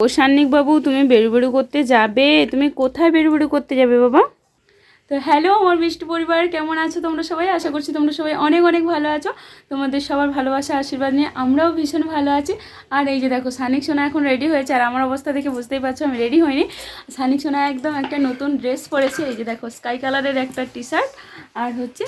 ও বাবু, তুমি বেরু বেরু করতে যাবে। তুমি কোথায় বেরু বেরু করতে যাবে বাবা? তো হ্যালো আমার মিষ্টি পরিবার, কেমন আছো তোমরা সবাই? আশা করছি তোমরা সবাই অনেক অনেক ভালো আছো। তোমাদের সবার ভালোবাসা, আশীর্বাদ নিয়ে আমরাও ভীষণ ভালো আছি। আর এই যে দেখো, সানিক সোনা এখন রেডি হয়েছে। আর আমার অবস্থা দেখে বুঝতেই পারছ, আমি রেডি হইনি। সানিক সোনা একদম একটা নতুন ড্রেস পরেছে। এই যে দেখো স্কাই কালারের একটা টি শার্ট আর হচ্ছে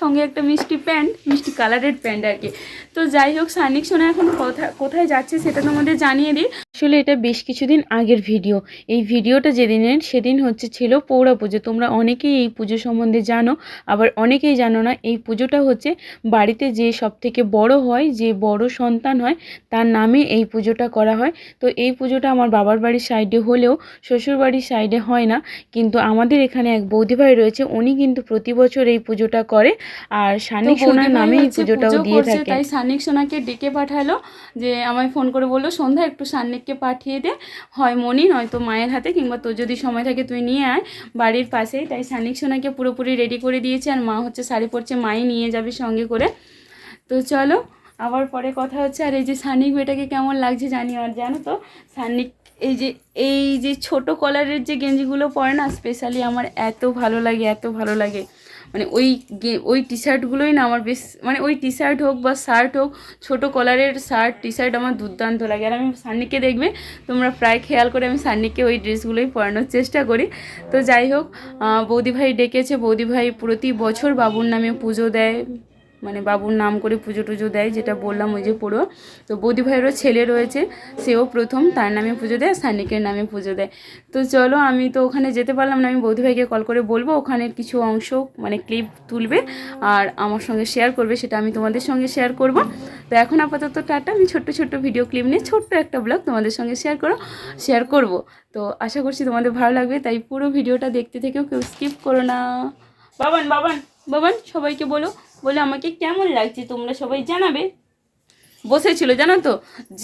সঙ্গে একটা মিষ্টি প্যান্ট মিষ্টি কালারের প্যান্ট আর কি। তো যাই হোক, সানিক সোনা এখন কোথায় কোথায় যাচ্ছে সেটা তোমাদের জানিয়ে দিই। আসলে এটা বেশ কিছুদিন আগের ভিডিও। এই ভিডিওটা যেদিনের সেদিন হচ্ছে ছিল পৌরা পুজো। তোমরা অনেকেই এই পুজো সম্বন্ধে জানো আবার অনেকেই জানো না এই পুজোটা হচ্ছে বাড়িতে যে সব থেকে বড় হয় যে বড় সন্তান হয় তার নামে এই পুজোটা করা হয়। তো এই পুজোটা আমার বাবার বাড়ির সাইডে হলেও শ্বশুর বাড়ির সাইডে হয় না। কিন্তু আমাদের এখানে এক বৌদি ভাই রয়েছে উনি কিন্তু প্রতি বছর এই পুজোটা করে। আর সানিক সোনার নামে এই পুজোটাও দিয়ে থাকে। তাই সানিক সোনাকে ডেকে পাঠালো যে আমায় ফোন করে বলল সন্ধ্যা একটু সান্নিককে পাঠিয়ে দে। হয় মনি, নয়তো মায়ের হাতে, কিংবা তোর যদি সময় থাকে তুই নিয়ে আয় বাড়ির পাশেই। তাই সানিক সোনাকে পুরোপুরি রেডি করে দিয়েছে আর মা হচ্ছে শাড়ি পরছে, মাই নিয়ে যাবে সঙ্গে করে। তো চলো, আবার পরে কথা হচ্ছে। আর এই যে সানিক বেটাকে কেমন লাগছে জানি আর জানো তো, সানিক এই যে এই যে ছোট কলারের যে গেঞ্জিগুলো পরে না স্পেশালি আমার এত ভালো লাগে, এত ভালো লাগে। মানে ওই ওই টি শার্টগুলোই না আমার বেশ মানে ওই টি শার্ট হোক বা শার্ট হোক, ছোটো কলারের শার্ট টি শার্ট আমার দুর্দান্ত লাগে। আর আমি সান্নিকে দেখবে, তোমরা প্রায় খেয়াল করে আমি সান্নিকে ওই ড্রেসগুলোই পরানোর চেষ্টা করি। তো যাই হোক বৌদিভাই বৌদি ভাই ডেকেছে। বৌদিভাই প্রতি বছর বাবুর নামে পুজো দেয়। মানে বাবুর নাম করে পুজো টুজো দেয়, যেটা বললাম ওই যে পুরো। তো বৌদি ভাইয়েরও ছেলে রয়েছে, সেও প্রথম, তার নামে পুজো দেয়, সানিকের নামে পুজো দেয়। তো চলো, আমি তো ওখানে যেতে পারলাম না, আমি বৌদি ভাইকে কল করে বলব ওখানের কিছু অংশ মানে ক্লিপ তুলবে আর আমার সঙ্গে শেয়ার করবে, সেটা আমি তোমাদের সঙ্গে শেয়ার করব। তো এখন আপাতত টাটা, আমি ছোট্ট ছোট্ট ভিডিও ক্লিপ নিয়ে ছোট্ট একটা ব্লগ তোমাদের সঙ্গে শেয়ার করো শেয়ার করব। তো আশা করছি তোমাদের ভালো লাগবে, তাই পুরো ভিডিওটা দেখতে থেকেও কেউ স্কিপ করো না। বাবান বাবান বাবান, সবাইকে বলো বলে, আমাকে কেমন লাগছে? তোমরা সবাই জানাবে। বসেছিল, জানো তো?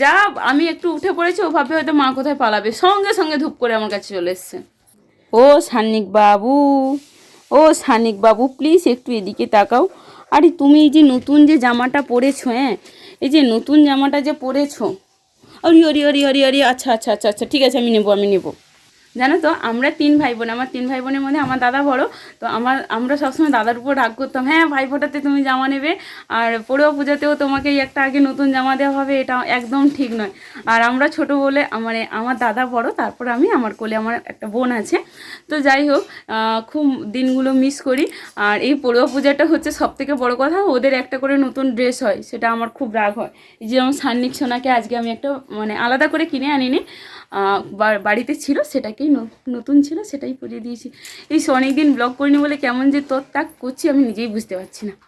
যা আমি একটু উঠে পড়েছি, ও ভাবে হয়তো মা কোথায় পালাবে। সঙ্গে সঙ্গে ধূপ করে আমার কাছে চলে এসছে। ও সান্নিক বাবু, ও সানিক বাবু প্লিজ একটু এদিকে তাকাও। আরে, তুমি এই যে নতুন যে জামাটা পরেছো হ্যাঁ? এই যে নতুন জামাটা যে পরেছো। অরি অরি অরি অরি আচ্ছা আচ্ছা আচ্ছা আচ্ছা ঠিক আছে, আমি নেব আমি নেব। জানো তো, আমরা তিন ভাই বোন, আমার তিন ভাই বোনের মধ্যে আমার দাদা বড়, তো আমার, আমরা সবসময় দাদার উপর রাগ করতাম হ্যাঁ ভাই ফোটাতে তুমি জামা নেবে, আর পড়েও পূজাতেও তোমাকে একটা আগে নতুন জামা দেওয়া হবে, এটা একদম ঠিক নয়। আর আমরা ছোট বলে মানে আমার দাদা বড়, তারপর আমি, আমার কোলে আমার একটা বোন আছে। তো যাই হোক খুব দিনগুলো মিস করি। আর এই পড়ুয়া পূজাটা হচ্ছে সব থেকে বড় কথা, ওদের একটা করে নতুন ড্রেস হয়, সেটা আমার খুব রাগ হয়। যেমন সান্নিক সোনাকে আজকে আমি একটা মানে আলাদা করে কিনে আনিনি বাড়িতে ছিল সেটাকেই ন- নতুন ছিল সেটাই পরিয়ে দিয়েছি। এই অনেক দিন ব্লগ করিনি বলে কেমন যে তোর তাক করছি আমি নিজেই বুঝতে পারছি না।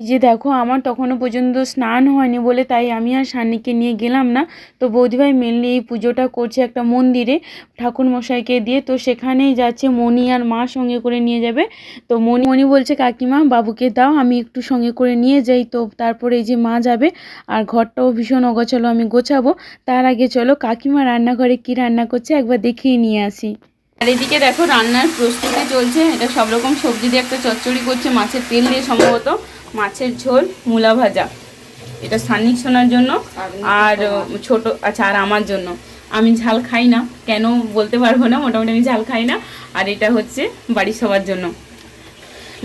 যে দেখো, আমার তখনও পর্যন্ত স্নান হয়নি বলে তাই আমি আর সান্নিকে নিয়ে গেলাম না। তো বৌদিভাই মেনলি এই পুজোটা করছে একটা মন্দিরে ঠাকুর মশাইকে দিয়ে। তো সেখানেই যাচ্ছে মণি আর মা সঙ্গে করে নিয়ে যাবে। তো মণি মণি বলছে, কাকিমা, বাবুকে দাও, আমি একটু সঙ্গে করে নিয়ে যাই। তো তারপরে এই যে মা যাবে আর ঘরটাও ভীষণ অগোছালো, আমি গোছাবো। তার আগে চলো, কাকিমা রান্নাঘরে কি রান্না করছে একবার দেখিয়ে নিয়ে আসি। আর এদিকে দেখো রান্নার প্রস্তুতি চলছে। এটা সব রকম সবজি দিয়ে একটা চচ্চড়ি করছে। মাছের তেল দিয়ে সম্ভবত মাছের ঝোল, মূলা ভাজা। এটা সানিক শোনার জন্য আর ছোট আচ্ছা আর আমার জন্য। আমি ঝাল খাই না। কেন বলতে পারব না। মোটামুটি আমি ঝাল খাই না। আর এটা হচ্ছে বাড়ির সবার জন্য।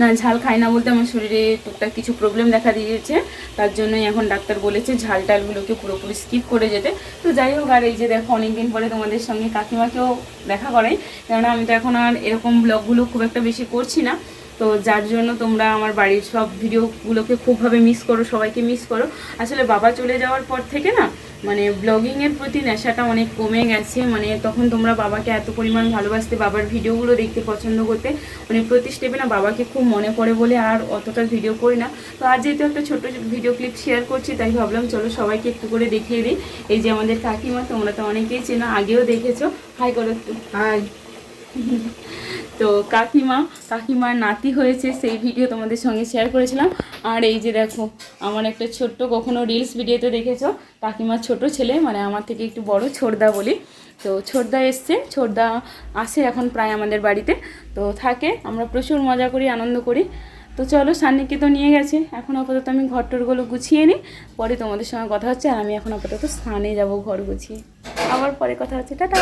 না, ঝাল খাই না বলতে আমার শরীরে টুকটাক কিছু প্রবলেম দেখা দিয়েছে। তার জন্যই এখন ডাক্তার বলেছে ঝাল টালগুলোকে পুরোপুরি স্কিপ করে যেতে। তো যাই হোক, আর এই যে দেখো, অনেকদিন পরে তোমাদের সঙ্গে কাকিমাকেও দেখা করাই। কেননা আমি তো এখন আর এরকম ব্লগগুলো খুব একটা বেশি করছি না। তো যার জন্য তোমরা আমার বাড়ির সব ভিডিওগুলোকে খুবভাবে মিস করো সবাইকে মিস করো। আসলে বাবা চলে যাওয়ার পর থেকে না মানে ব্লগিংয়ের প্রতি নেশাটা অনেক কমে গেছে। মানে তখন তোমরা বাবাকে এত পরিমাণ ভালোবাসতে বাবার ভিডিওগুলো দেখতে পছন্দ করতে। মানে প্রতি স্টেপে না বাবাকে খুব মনে পড়ে বলে আর অতটা ভিডিও করি না। তো আজ যেহেতু একটা ছোট ভিডিও ক্লিপ শেয়ার করছি তাই ভাবলাম চলো সবাইকে একটু করে দেখিয়ে দিই। এই যে আমাদের কাকিমা তোমরা তো অনেকেই চেনো আগেও দেখেছ। হাই করো একটু। হাই তো কাকিমা, কাকিমার নাতি হয়েছে, সেই ভিডিও তোমাদের সঙ্গে শেয়ার করেছিলাম। আর এই যে দেখো, আমার একটা ছোট্ট কখনো রিলস ভিডিওতে দেখেছ? কাকিমার ছোট ছেলে মানে আমার থেকে একটু বড় ছোটদা বলি। তো ছোটদা এসছে, ছোটদা আসে এখন প্রায় আমাদের বাড়িতে। তো থাকে, আমরা প্রচুর মজা করি, আনন্দ করি। তো চলো সান্নিকে তো নিয়ে গেছে। এখন আপাতত আমি ঘর টরগুলো গুছিয়ে নিই। পরে তোমাদের সঙ্গে কথা হচ্ছে, আর আমি এখন আপাতত স্নানে যাব ঘর গুছিয়ে। আবার পরে কথা হচ্ছে, টাটা!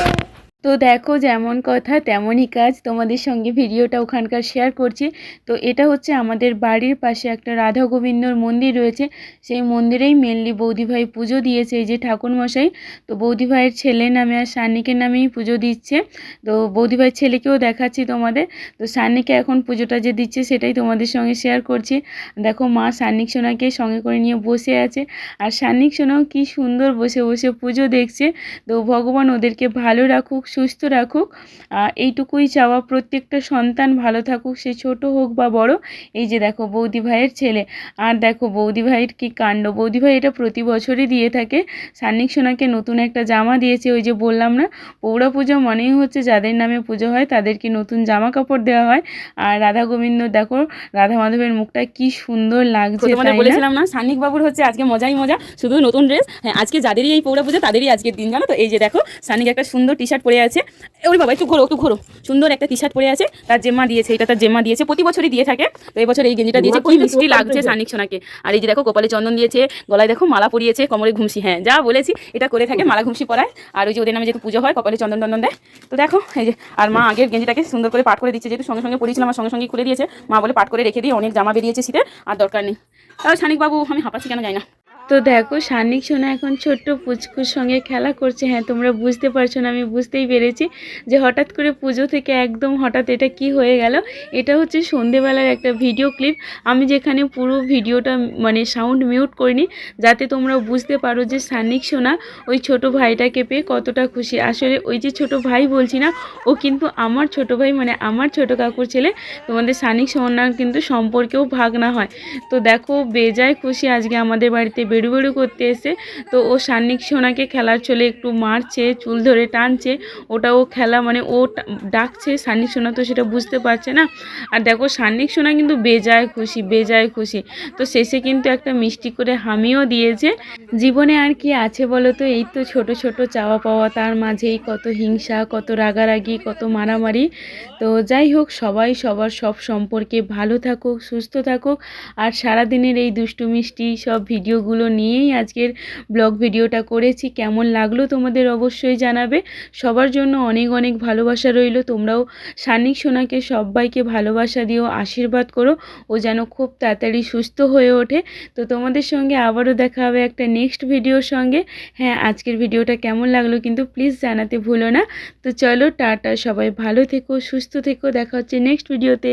তো দেখো যেমন কথা তেমনই কাজ। তোমাদের সঙ্গে ভিডিওটা ওখানকার শেয়ার করছি। তো এটা হচ্ছে আমাদের বাড়ির পাশে একটা রাধা গোবিন্দর মন্দির রয়েছে। সেই মন্দিরেই মেনলি বৌদিভাই পুজো দিয়েছে। এই যে ঠাকুরমশাই তো বৌদিভাইয়ের ছেলে নামে আর সান্নিকের নামেই পুজো দিচ্ছে। তো বৌদিভাইয়ের ছেলেকেও দেখাচ্ছি তোমাদের। তো সান্নিকে এখন পুজোটা যে দিচ্ছে সেটাই তোমাদের সঙ্গে শেয়ার করছি। দেখো মা সান্নিক সোনাকে সঙ্গে করে নিয়ে বসে আছে। আর সান্নিক সোনাও কি সুন্দর বসে বসে পুজো দেখছে। তো ভগবান ওদেরকে ভালো রাখুক সুস্থ রাখুক। এইটুকুই চাওয়া প্রত্যেকটা সন্তান ভালো থাকুক সে ছোট হোক বা বড়। এই যে দেখো বৌদি ভাইয়ের ছেলে। আর দেখো বৌদি ভাইয়ের কি কাণ্ড? বৌদি ভাই এটা প্রতি বছরই দিয়ে থাকে। সান্নিক সোনাকে নতুন একটা জামা দিয়েছে ওই যে বললাম না? পৌরা পুজো মনেই হচ্ছে যাদের নামে পুজো হয় তাদেরকে নতুন জামা কাপড় দেওয়া হয়। আর রাধা গোবিন্দ দেখো রাধা মাধবের মুখটা কি সুন্দর লাগছে বলেছিলাম না সান্নিক বাবুর হচ্ছে আজকে মজাই মজা। শুধু নতুন ড্রেস হ্যাঁ আজকে যাদেরই এই পৌরা পুজো তাদেরই আজকের দিন জানো তো? এই যে দেখো সান্নিক একটা সুন্দর টি শার্ট পরে আছে। ওরে বাবা একটু ঘোরো একটু ঘোরো। সুন্দর একটা টি শার্ট পরে আছে। তার জেম্মা দিয়েছে এটা তার জেম্মা দিয়েছে। প্রতি বছরই দিয়ে থাকে। তো এই বছর এই গেঞ্জিটা দিয়েছে। কি মিষ্টি লাগছে সান্নিক সোনাকে আর এই যে দেখো কপালে চন্দন দিয়েছে গলায় দেখো মালা পরিয়েছে কোমরে ঘুমসি। হ্যাঁ যা বলেছি এটা করে থাকে মালা ঘুমসি পরায়। আর ওই যে ওদের নামে যেহেতু পুজো হয় কপালে চন্দন টন্দন দেয়। তো দেখো এই যে আর মা আগের গেঞ্জিটাকে সুন্দর করে পাট করে দিচ্ছে। যেহেতু সঙ্গে সঙ্গে পরিয়েছিলাম আর সঙ্গে সঙ্গে খুলে দিয়েছে। মা বলে পাট করে রেখে দিয়ে অনেক জামা বেরিয়েছে শীতের আর দরকার নেই। তাও সানিক বাবু আমি হাঁপাচ্ছি কেন যাই না। তো দেখো, সানিক সোনা এখন ছোট্ট পুচকুর সঙ্গে খেলা করছে। হ্যাঁ তোমরা বুঝতে পারছ না, আমি বুঝতেই পেরেছি যে হঠাৎ করে পুজো থেকে একদম হঠাৎ এটা কি হয়ে গেল। এটা হচ্ছে সন্ধেবেলার একটা ভিডিও ক্লিপ। আমি যেখানে পুরো ভিডিওটা মানে সাউন্ড মিউট করিনি, যাতে তোমরা বুঝতে পারো যে সানিক সোনা ওই ছোট ভাইটাকে পেয়ে কতটা খুশি। আসলে ওই যে ছোট ভাই বলছি না, ও কিন্তু আমার ছোট ভাই মানে আমার ছোট কাকুর ছেলে। তোমাদের সানিক সোনার কিন্তু সম্পর্কেও ভাগ না হয়। তো দেখো, বেজায় খুশি আজকে আমাদের বাড়িতে বেড়ু বেড়ু করতে এসে, তো ও সান্নিক সোনাকে খেলার চলে একটু মারছে, চুল ধরে টানছে, ওটা ও খেলা মানে ও ডাকছে, সান্নিক সোনা তো সেটা বুঝতে পারছে না। আর দেখো সান্নিক সোনা কিন্তু বেজায় খুশি বেজায় খুশি। তো শেষে কিন্তু একটা মিষ্টি করে হামিও দিয়েছে। জীবনে আর কি আছে বলো তো? এই তো ছোট ছোট চাওয়া পাওয়া তার মাঝেই কত হিংসা, কত রাগারাগি, কত মারামারি। তো যাই হোক, সবাই সবার সব সম্পর্কে ভালো থাকুক, সুস্থ থাকুক। আর সারাদিনের এই দুষ্টু মিষ্টি সব ভিডিওগুলো নিয়েই আজকের ব্লগ ভিডিওটা করেছি। কেমন লাগল তোমাদের অবশ্যই জানাবে। সবার জন্য অনেক অনেক ভালোবাসা রইল। তোমরাও সানিক, সোনাকে সবাইকে ভালোবাসা দিও, আশীর্বাদ করো। ও যেন খুব তাড়াতাড়ি সুস্থ হয়ে ওঠে। তো তোমাদের সঙ্গে আবারও দেখা হবে একটা নেক্সট ভিডিওর সঙ্গে। হ্যাঁ আজকের ভিডিওটা কেমন লাগল কিন্তু প্লিজ জানাতে ভুলো না। তো চলো, টাটা, সবাই ভালো থেকো, সুস্থ থেকো। দেখা হচ্ছে নেক্সট ভিডিওতে।